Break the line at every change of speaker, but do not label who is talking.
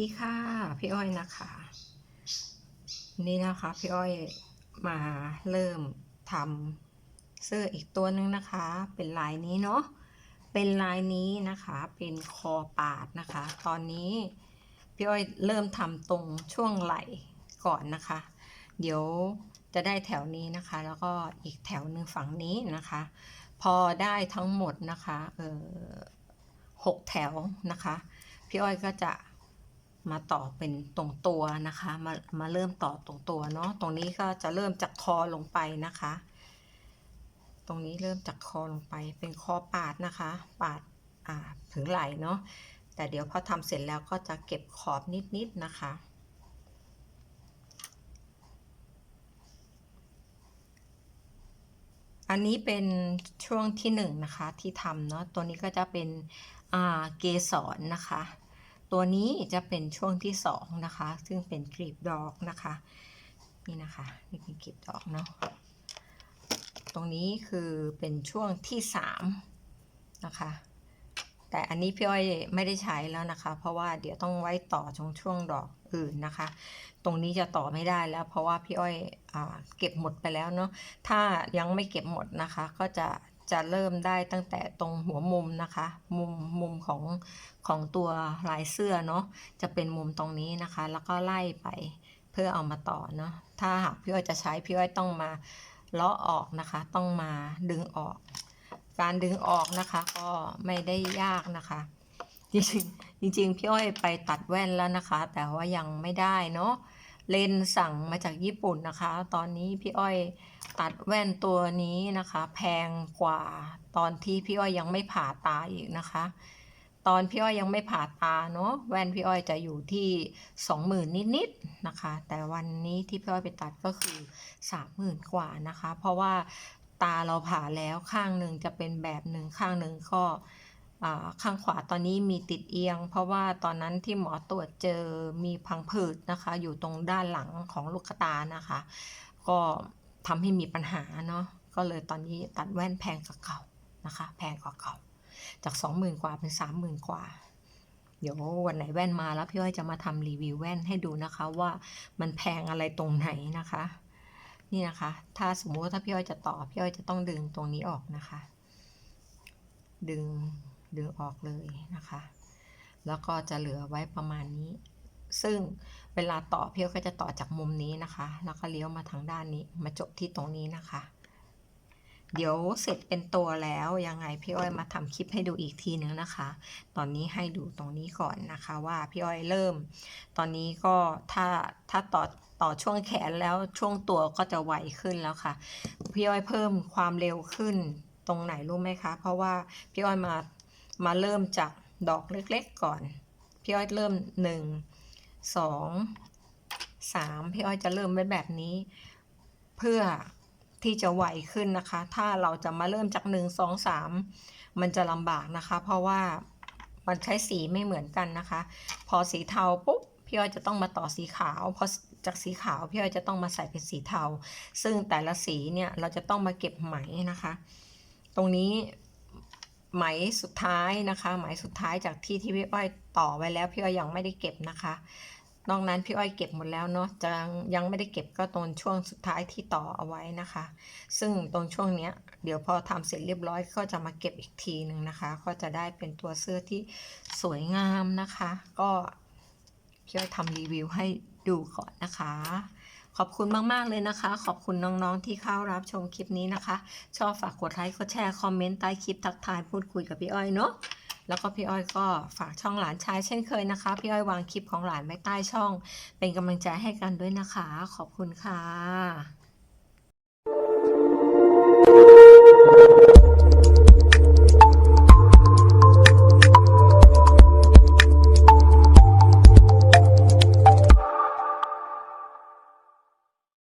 ดีค่ะ พี่อ้อยนะคะนี่นะคะพี่อ้อยมาเริ่มทำเสื้ออีกตัวหนึงนะคะ เป็นลายนี้เนาะเป็นลายนี้นะคะ เป็นคอปาดนะคะ ตอนนี้พี่อ้อยเริ่มทำตรงช่วงไหล่ก่อนนะคะ เดี๋ยวจะได้แถวนี้นะคะ แล้วก็อีกแถวหนึ่งฝั่งนี้นะคะ พอได้ทั้งหมดนะคะเออหกแถวนะคะ พี่อ้อยก็จะ มาต่อเป็นตรงตัวนะคะ มามาเริ่มต่อตรงตัวเนาะตรงนี้ก็จะเริ่มจากคอลงไปนะคะ ตรงนี้เริ่มจากคอลงไปเป็นคอปาดนะคะ ปาดอ่าถึงไหล่เนาะแต่เดี๋ยวพอทำเสร็จแล้วก็จะเก็บขอบนิดๆนะคะ อันนี้เป็นช่วงที่หนึ่งนะคะที่ทำเนาะตัวนี้ก็จะเป็นเกสรนะคะ ตัวนี้จะเป็นช่วงที่สองนะคะ ซึ่งเป็นกลีบดอกนะคะ นี่นะคะนี่เป็นกลีบดอกเนาะตรงนี้คือเป็นช่วงที่สามนะคะ แต่อันนี้พี่อ้อยไม่ได้ใช้แล้วนะคะ เพราะว่าเดี๋ยวต้องไว้ต่อช่วงช่วงดอกอื่นนะคะ ตรงนี้จะต่อไม่ได้แล้ว เพราะว่าพี่อ้อยอเก็บหมดไปแล้วเนาะถ้ายังไม่เก็บหมดนะคะ ก็จะ จะเริ่มได้ตั้งแต่ตรงหัวมุมนะคะ มุมมุมของของตัวลายเสื้อเนาะจะเป็นมุมตรงนี้นะคะ แล้วก็ไล่ไปเพื่อเอามาต่อเนาะถ้าหากพี่อ้อยจะใช้พี่อ้อยต้องมาเลาะออกนะคะ ต้องมาดึงออก การดึงออกนะคะก็ไม่ได้ยากนะคะจริงจริงพี่อ้อยไปตัดแว่นแล้วนะคะ แต่ว่ายังไม่ได้เนาะ เลนส์สั่งมาจากญี่ปุ่นนะคะ ตอนนี้พี่อ้อยตัดแว่นตัวนี้นะคะ แพงกว่าตอนที่พี่อ้อยยังไม่ผ่าตาอีกนะคะ ตอนพี่อ้อยยังไม่ผ่าตาเนาะแว่นพี่อ้อยจะอยู่ที่สองหมื่นนิดๆนะคะ แต่วันนี้ที่พี่อ้อยไปตัดก็คือสามหมื่นกว่านะคะ เพราะว่าตาเราผ่าแล้วข้างหนึ่งจะเป็นแบบหนึ่งข้างหนึ่งก็อ่า ข้างขวาตอนนี้มีติดเอียง เพราะว่าตอนนั้นที่หมอตรวจเจอมีพังผืดนะคะ อยู่ตรงด้านหลังของลูกตานะคะ ก็ทำให้มีปัญหาเนาะก็เลยตอนนี้ตัดแว่นแพงกว่าเก่านะคะ แพงกว่าเก่า จากสองหมื่นกว่าเป็นสามหมื่นกว่า เดี๋ยววันไหนแว่นมาแล้วพี่อ้อยจะมาทำรีวิวแว่นให้ดูนะคะว่ามันแพงอะไรตรงไหนนะคะ นี่นะคะ ถ้าสมมติว่าถ้าพี่อ้อยจะต่อพี่อ้อยจะต้องดึงตรงนี้ออกนะคะ ดึง ดึงออกเลยนะคะ แล้วก็จะเหลือไว้ประมาณนี้ ซึ่งเวลาต่อเพี่อ้อยก็จะต่อจากมุมนี้นะคะ แล้วก็เลี้ยวมาทางด้านนี้ มาจบที่ตรงนี้นะคะ เดี๋ยวเสร็จเป็นตัวแล้วยังไงพี่อ้อยมาทำคลิปให้ดูอีกทีนึงนะคะ ตอนนี้ให้ดูตรงนี้ก่อนนะคะว่าพี่อ้อยเริ่ม ตอนนี้ก็ถ้าถ้าต่อต่อช่วงแขนแล้วช่วงตัวก็จะไวขึ้นแล้วค่ะ พี่อ้อยเพิ่มความเร็วขึ้นตรงไหนรู้ไหมคะ เพราะว่าพี่อ้อยมา มาเริ่มจากดอกเล็กๆก่อน พี่อ้อยเริ่มหนึ่งสองสามพี่อ้อยจะเริ่มไว้แบบนี้ เพื่อที่จะไหวขึ้นนะคะ ถ้าเราจะมาเริ่มจากหนึ่งสองสามมันจะลำบากนะคะ เพราะว่ามันใช้สีไม่เหมือนกันนะคะ พอสีเทาปุ๊บพี่อ้อยจะต้องมาต่อสีขาวพอจากสีขาวพี่อ้อยจะต้องมาใส่เป็นสีเทา ซึ่งแต่ละสีเนี่ยเราจะต้องมาเก็บไหมนะคะ ตรงนี้ ไหมสุดท้ายนะคะ ไหมสุดท้ายจากที่ที่พี่อ้อยต่อไว้แล้วพี่อ้อยยังไม่ได้เก็บนะคะนอกนั้นพี่อ้อยเก็บหมดแล้วเนาะจะยังไม่ได้เก็บก็ตรงช่วงสุดท้ายที่ต่อเอาไว้นะคะ ซึ่งตรงช่วงเนี้ยเดี๋ยวพอทำเสร็จเรียบร้อยก็จะมาเก็บอีกทีหนึ่งนะคะ ก็จะได้เป็นตัวเสื้อที่สวยงามนะคะ ก็พี่อ้อยทำรีวิวให้ดูก่อนนะคะ อบคุณมาก ๆ เลยนะคะ ขอบคุณน้อง ๆ ที่เข้ารับชมคลิปนี้นะคะ ชอบฝากกดไลค์ กดแชร์ คอมเมนต์ใต้คลิปทักทายพูดคุยกับพี่อ้อยเนาะ แล้วก็พี่อ้อยก็ฝากช่องหลานชายเช่นเคยนะคะ พี่อ้อยวางคลิปของหลานไว้ใต้ช่อง เป็นกำลังใจให้กันด้วยนะคะ ขอบคุณค่ะ